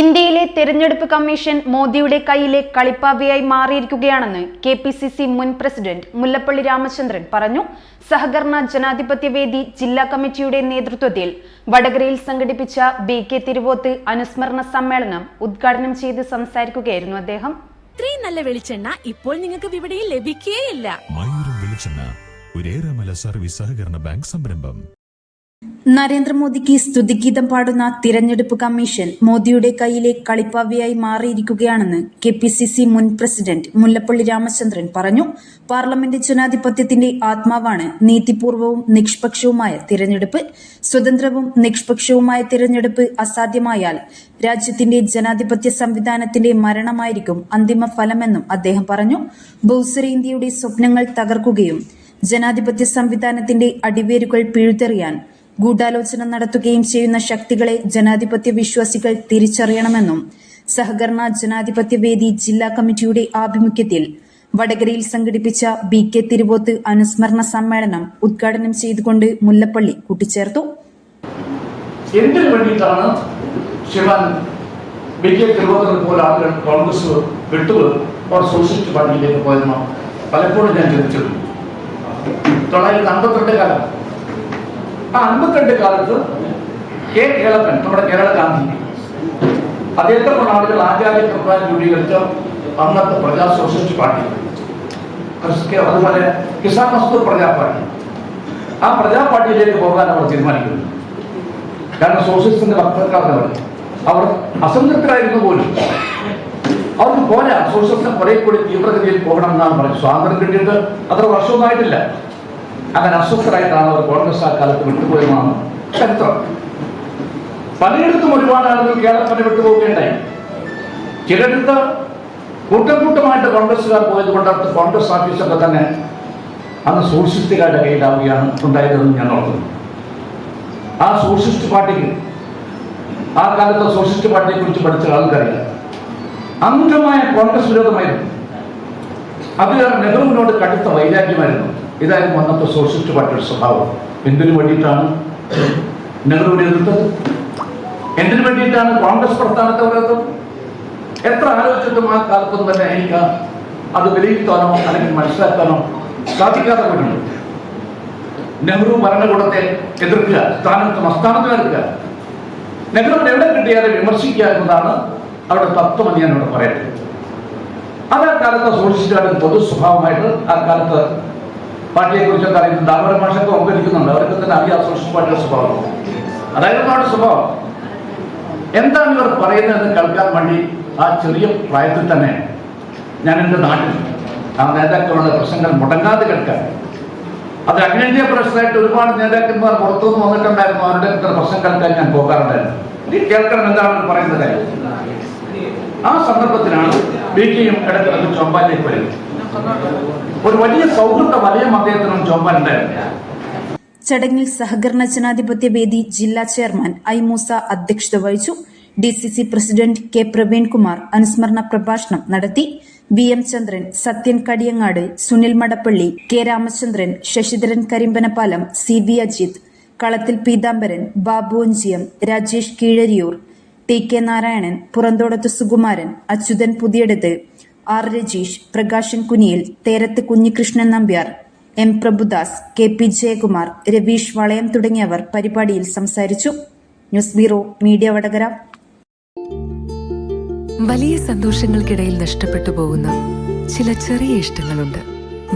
ഇന്ത്യയിലെ തെരഞ്ഞെടുപ്പ് കമ്മീഷൻ മോദിയുടെ കയ്യിലെ കളിപ്പാവയായി മാറിയിരിക്കുകയാണെന്ന് കെ പി സി സി മുൻ പ്രസിഡന്റ് മുല്ലപ്പള്ളി രാമചന്ദ്രൻ പറഞ്ഞു. സഹകരണ ജനാധിപത്യ വേദി ജില്ലാ കമ്മിറ്റിയുടെ നേതൃത്വത്തിൽ വടകരയിൽ സംഘടിപ്പിച്ച ബി കെ തിരുവോത്ത് അനുസ്മരണ സമ്മേളനം ഉദ്ഘാടനം ചെയ്ത് സംസാരിക്കുകയായിരുന്നു അദ്ദേഹം. ഇത്രയും നല്ല വെളിച്ചെണ്ണ ഇപ്പോൾ നിങ്ങൾക്ക് വിപണിയിൽ ലഭിക്കുകയില്ല സർവീസ് സഹകരണ ബാങ്ക് സംരംഭം. നരേന്ദ്രമോദിക്ക് സ്തുതിഗീതം പാടുന്ന തിരഞ്ഞെടുപ്പ് കമ്മീഷൻ മോദിയുടെ കയ്യിലെ കളിപ്പാവയായി മാറിയിരിക്കുകയാണെന്ന് കെ പി സി സി മുൻ പ്രസിഡന്റ് മുല്ലപ്പള്ളി രാമചന്ദ്രൻ പറഞ്ഞു. പാർലമെന്റ് ജനാധിപത്യത്തിന്റെ ആത്മാവാണ് നീതിപൂർവവും നിഷ്പക്ഷവുമായ തിരഞ്ഞെടുപ്പ്. സ്വതന്ത്രവും നിഷ്പക്ഷവുമായ തിരഞ്ഞെടുപ്പ് അസാധ്യമായാൽ രാജ്യത്തിന്റെ ജനാധിപത്യ സംവിധാനത്തിന്റെ മരണമായിരിക്കും അന്തിമ ഫലമെന്നും അദ്ദേഹം പറഞ്ഞു. ബൌസറി ഇന്ത്യയുടെ സ്വപ്നങ്ങൾ തകർക്കുകയും ജനാധിപത്യ സംവിധാനത്തിന്റെ അടിവേരുകൾ പിഴുതെറിയാൻ ഗൂഢാലോചന നടത്തുകയും ചെയ്യുന്ന ശക്തികളെ ജനാധിപത്യ വിശ്വാസികൾ തിരിച്ചറിയണമെന്നും സഹകരണ ജനാധിപത്യ വേദി ജില്ലാ കമ്മിറ്റിയുടെ ആഭിമുഖ്യത്തിൽ വടകരയിൽ സംഘടിപ്പിച്ച ബി കെ തിരുവോത്ത് അനുസ്മരണ സമ്മേളനം ഉദ്ഘാടനം ചെയ്തുകൊണ്ട് മുല്ലപ്പള്ളി കൂട്ടിച്ചേർത്തു. ശിവൻ ബി കെ സോഷ്യലിസ്റ്റ് പലപ്പോഴും ഞാൻ ചിന്തിച്ചിട്ടുണ്ട് തൊള്ളായിരത്തി അമ്പത്തിരണ്ട് കാലം ആ അമ്പത്തിരണ്ട് കാലത്ത് കെ കേളപ്പൻ നമ്മുടെ കേരള ഗാന്ധി. അദ്ദേഹത്തെ പ്രണാളികൾ ആചാര്യ പ്രഭാൻ രൂപീകരിച്ച അന്നത്തെ പ്രജാ സോഷ്യലിസ്റ്റ് പാർട്ടി. അതുപോലെ കിസാൻ മസ്തൂർ പ്രജാ പാർട്ടി. ആ പ്രജാ പാർട്ടിയിലേക്ക് പോകാൻ അവർ തീരുമാനിക്കുന്നു. കാരണം സോഷ്യലിസ്റ്റിന്റെ ഭക്തക്കാർ അവർ. അസംതൃപ്തരായിരുന്നു പോലും. അവർക്ക് പോരാ സോഷ്യലിസ്റ്റ് കുറെ കൂടി തീവ്രഗതിയിൽ പോകണം എന്നാണ് പറഞ്ഞത്. സ്വാതന്ത്ര്യം കിട്ടിയിട്ട് അത്ര വർഷമൊന്നായിട്ടില്ല അങ്ങനെ അസ്വസ്ഥരായിട്ടാണ് അവർ കോൺഗ്രസ് ആ കാലത്ത് വിട്ടുപോയതാണ് ചരിത്രം. പലയിടത്തും ഒരുപാട് ആളുകൾ കേരളത്തിന് വിട്ടുപോകേണ്ടായി ചിലയിടത്ത് കൂട്ടം കൂട്ടമായിട്ട് കോൺഗ്രസ്സുകാർ പോയത് കൊണ്ട് അടുത്ത് കോൺഗ്രസ് ഓഫീസൊക്കെ തന്നെ അന്ന് സോഷ്യലിസ്റ്റുകാരുടെ കയ്യിലാവുകയാണ് ഉണ്ടായതെന്ന് ഞാൻ ഓർക്കുന്നു. ആ സോഷ്യലിസ്റ്റ് പാർട്ടിക്ക് ആ കാലത്തെ സോഷ്യലിസ്റ്റ് പാർട്ടിയെ കുറിച്ച് പഠിച്ച ആൾക്കാരില്ല അന്ധമായ കോൺഗ്രസ് വിരോധമായിരുന്നു. അതിലേറെ നെഹ്റുവിനോട് കടുത്ത വൈരാഗ്യമായിരുന്നു. ഇതായിരുന്നു അന്നത്തെ സോഷ്യലിസ്റ്റ് പാർട്ടിയുടെ സ്വഭാവം. എന്തിനു വേണ്ടിയിട്ടാണ് നെഹ്റുവിനെ എതിർത്തത്? എന്തിനു വേണ്ടിയിട്ടാണ് കോൺഗ്രസ് പ്രസ്ഥാനത്തെ പറയുന്നത് എത്ര ആലോചിച്ചിട്ടും ആ കാലത്തൊന്നും തന്നെ എനിക്ക് അത് വിലയിരുത്താനോ അല്ലെങ്കിൽ മനസ്സിലാക്കാനോ സാധിക്കാതെ പോയിട്ടുണ്ട് നെഹ്റു ഭരണകൂടത്തെ എതിർക്കുക സ്ഥാനത്തും അസ്ഥാനത്തും എതിർക്കുക. നെഹ്റുവിന് എവിടെ കിട്ടിയാലും വിമർശിക്കുക എന്നതാണ് അവിടെ തത്വമെന്ന് ഞാൻ ഇവിടെ പറയട്ടെ. അത് ആ കാലത്തെ സോഷ്യലിസ്റ്റുകാരുടെ പൊതു സ്വഭാവമായിട്ട് ആ കാലത്ത് പാർട്ടിയെ കുറിച്ചൊക്കെ അറിയുന്നുണ്ട്. അവരുടെ ഭാഷയൊക്കെ ഒമ്പരിക്കുന്നുണ്ട് അവർക്ക് തന്നെ അറിയാം സോഷ്യൽ പാർട്ടിയുടെ സ്വഭാവം. അതായിരുന്നു അവരുടെ സ്വഭാവം. എന്താണ് ഇവർ പറയുന്നതെന്ന് കേൾക്കാൻ വേണ്ടി ആ ചെറിയ പ്രായത്തിൽ തന്നെ ഞാൻ എന്റെ നാട്ടിൽ ആ നേതാക്കളുടെ പ്രശ്നങ്ങൾ മുടങ്ങാതെ കേൾക്കാൻ. അത് അഖിലേന്ത്യാ പ്രശ്നമായിട്ട് ഒരുപാട് നേതാക്കന്മാർ പുറത്തുനിന്ന് വന്നിട്ടുണ്ടായിരുന്നു. അവരുടെ ഇത്ര പ്രശ്നം കേൾക്കാൻ ഞാൻ പോകാറുണ്ടായിരുന്നു. ഈ കേൾക്കണം എന്താണ് പറയുന്നത്? ആ സന്ദർഭത്തിലാണ് ബി കെയും ഇടക്കിടക്ക് ചൊമ്പാലേക്ക് വരുന്നത് ഒരു വലിയ സൗഹൃദ വലയം അദ്ദേഹത്തിനും ചടങ്ങിൽ സഹകരണ ജനാധിപത്യ വേദി ജില്ലാ ചെയർമാൻ ഐ മൂസ അധ്യക്ഷത വഹിച്ചു. D C C president K Praveenkumar അനുസ്മരണ പ്രഭാഷണം നടത്തി. V M Chandran Sathyan Kadiyangad Sunil Madappally K Ramachandran Sasidharan Karimbanapalam C V Ajith Kalathil Peethambaran Babu Anchiyam Rajesh Keezhariyur T K Narayanan Puranthodath Sukumaran Achuthan Puthiyadath R Rajeesh Prakashan Kuniyil Therath Kunhikrishnan Nambiar M Prabhudas K P Jayakumar Raveesh Valayam തുടങ്ങിയവർ പരിപാടിയിൽ സംസാരിച്ചു. News bureau media Vadakara. വലിയ സന്തോഷങ്ങൾക്കിടയിൽ നഷ്ടപ്പെട്ടു പോകുന്ന ചില ചെറിയ ഇഷ്ടങ്ങളുണ്ട്.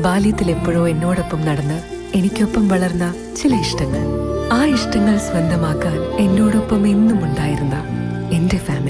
ബാല്യത്തിൽ എപ്പോഴോ എന്നോടൊപ്പം നടന്ന് എനിക്കൊപ്പം വളർന്ന ചില ഇഷ്ടങ്ങൾ. ആ ഇഷ്ടങ്ങൾ സ്വന്തമാക്കാൻ എന്നോടൊപ്പം എന്നും ഉണ്ടായിരുന്ന എന്റെ ഫാമിലി